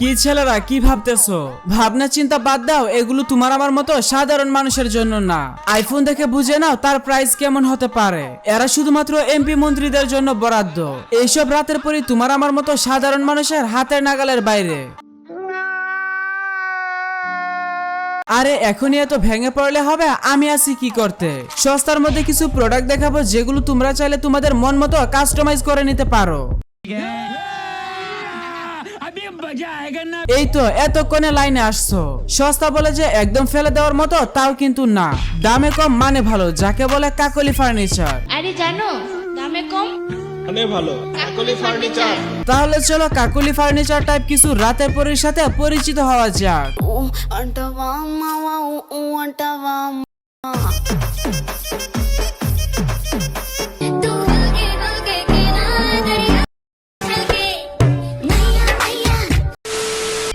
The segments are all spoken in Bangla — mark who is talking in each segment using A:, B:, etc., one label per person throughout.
A: কি ছেলেরা, কি ভাবতেছো? ভাবনা, চিন্তা বাদ দাও, এগুলো তোমার আমার মতো সাধারণ মানুষের জন্য না। আইফোন দেখে বুঝে নাও তার প্রাইস কেমন হতে পারে। এরা শুধুমাত্র এমপি মন্ত্রীদের জন্য বরাদ্দ। এইসব রাতের পরই তোমার আমার মতো সাধারণ মানুষের হাতের নাগালের বাইরে। আরে, এখনই এত ভেঙে পড়লে হবে? আমি আছি কি করতে? সস্তার মধ্যে কিছু প্রোডাক্ট দেখাবো যেগুলো তোমরা চাইলে তোমাদের মন মতো কাস্টমাইজ করে নিতে পারো। এই তো, এতক্ষণে লাইনে আসছো। সস্তা বলে যে একদম ফেলে দেওয়ার মতো, তাও কিন্তু না। দামে কম মানে ভালো, যাকে বলে কাকলি ফার্নিচার
B: আরে, জানো, দামে কম
C: মানে ভালো। কাকুলি ফার্নিচার
A: তাহলে চলো কাকুলি ফার্নিচার টাইপ কিছু রাতের পরের সাথে পরিচিত হওয়া যাক।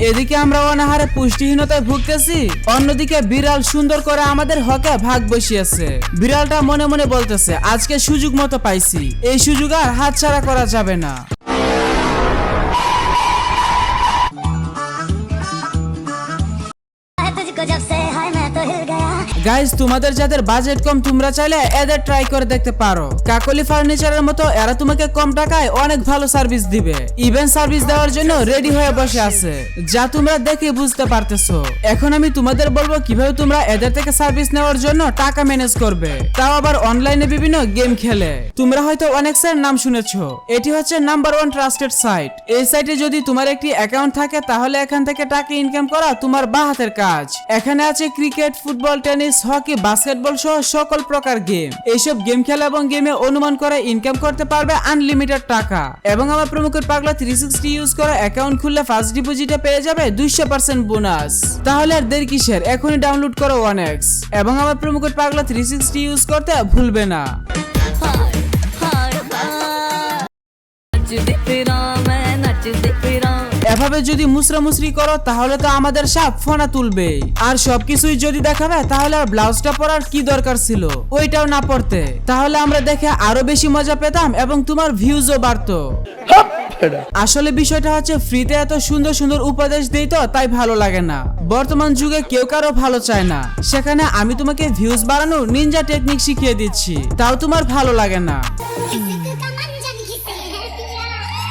A: এদিকে আমরা অনাহারে পুষ্টিহীনতায় ভুগতেছি অন্যদিকে বিড়াল সুন্দর করে আমাদের হকে ভাগ বসিয়েছে বিড়ালটা মনে মনে বলতেছে আজকে সুযোগ মতো পাইছি এই সুযোগ আর হাতছাড়া করা যাবে না
D: तुझको जब से हाय मैं तो हिल गया
A: গাইজ তোমাদের যাদের বাজেট কম, তোমরা চাইলে এদের ট্রাই করে দেখতে পারো। কাকলি ফার্নিচারের মতো এরা তোমাকে কম টাকায় অনেক ভালো সার্ভিস দিবে। ইভেন্ট সার্ভিস দেওয়ার জন্য রেডি হয়ে বসে আছে। যা তোমরা দেখে বুঝতে পারতেছো। এখন আমি তোমাদের বলব কীভাবে তোমরা এদের থেকে সার্ভিস নেওয়ার জন্য টাকা ম্যানেজ করবে। তাও আবার অনলাইনে বিভিন্ন গেম খেলে। তোমরা হয়তো অনেক এর নাম শুনেছো। এটি হচ্ছে নাম্বার ওয়ান ট্রাস্টেড সাইট এই সাইটে যদি তোমার একটি অ্যাকাউন্ট থাকে, তাহলে এখান থেকে টাকা ইনকাম করা তোমার বা হাতের কাজ। এখানে আছে cricket football tennis hockey basketball সহ সকল প্রকার গেম এইসব গেম খেলা এবং গেমে অনুমান করে ইনকাম করতে পারবে আনলিমিটেড টাকা এবং আমার প্রমুখের পাগলা থ্রি সিক্সটি ইউজ করে অ্যাকাউন্ট খুললে ফার্স্ট ডিপোজিটে পেয়ে যাবে দুইশো পার্সেন্ট বোনাস তাহলে আর দেরি কিসের এখনই ডাউনলোড করো ওয়ান এক্স এবং আমার প্রমুখের পাগলা থ্রি সিক্সটি ইউজ করতে ভুলবে না
E: नचदे फिरा मैं नचदे फिरा
A: এভাবে যদি মুসরা মুসরি করো তাহলে তো আমাদের সাপ ফোনা তুলবে আর সবকিছুই যদি দেখাবে তাহলে আর ব্লাউজটা পরার কি দরকার ছিল ওইটাও না পড়তে তাহলে আমরা দেখে আরও বেশি মজা পেতাম এবং তোমার ভিউজও বাড়তো আসলে বিষয়টা হচ্ছে ফ্রিতে এত সুন্দর সুন্দর উপদেশ দেই তো তাই ভালো লাগে না বর্তমান যুগে কেউ কারও ভালো চায় না সেখানে আমি তোমাকে ভিউজ বাড়ানোর নিনজা টেকনিক শিখিয়ে দিচ্ছি তাও তোমার ভালো লাগে না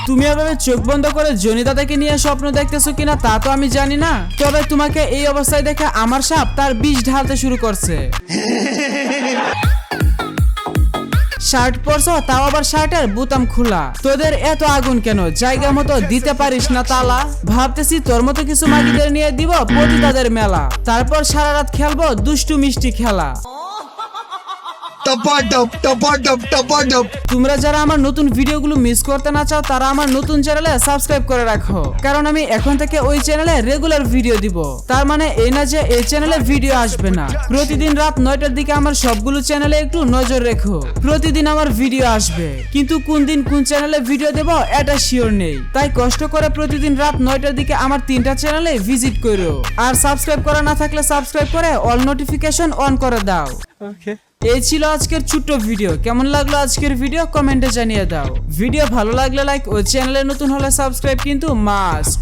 A: তুমি এভাবে চোখ বন্ধ করে জনি দাদাকে নিয়ে স্বপ্ন দেখতেছো কিনা তা তো আমি জানি না। তবে তোমাকে এই অবস্থায় দেখে আমার সাপ তার বিষ ঢালতে শুরু করছে। শার্ট পরছো, তাও আবার শার্টের বুতাম খোলা। তোদের এত আগুন কেন? জায়গা মতো দিতে পারিস না, তালা। ভাবতেছি তোর মতো কিছু মাগিদের নিয়ে দিব পতিতাদের মেলা। তারপর সারা রাত খেলব দুষ্টু মিষ্টি খেলা। তোমরা যারা আমার নতুন ভিডিওগুলো মিস করতে না চাও তারা আমার নতুন চ্যানেলে সাবস্ক্রাইব করে রাখো। কারণ আমি এখন থেকে ওই চ্যানেলে রেগুলার ভিডিও দিব। তার মানে এই না যে এই চ্যানেলে ভিডিও আসবে না। প্রতিদিন রাত নয়টার দিকে আমার সবগুলো চ্যানেলে একটু নজর রেখো। প্রতিদিন আমার ভিডিও আসবে। কিন্তু কোন দিন কোন চ্যানেলে ভিডিও দেব এটা শিওর নেই। তাই কষ্ট করে প্রতিদিন রাত নয়টার দিকে আমার তিনটা চ্যানেলে ভিজিট করো। আর সাবস্ক্রাইব করা না থাকলে সাবস্ক্রাইব করে অল নোটিফিকেশন অন করে দাও। এই ছিল আজকের ছোট্ট ভিডিও কেমন লাগল আজকের ভিডিও কমেন্টে জানিয়ে দাও। ভিডিও ভালো লাগলে লাইক ও চ্যানেলে নতুন হলে সাবস্ক্রাইব কিন্তু মাস্ট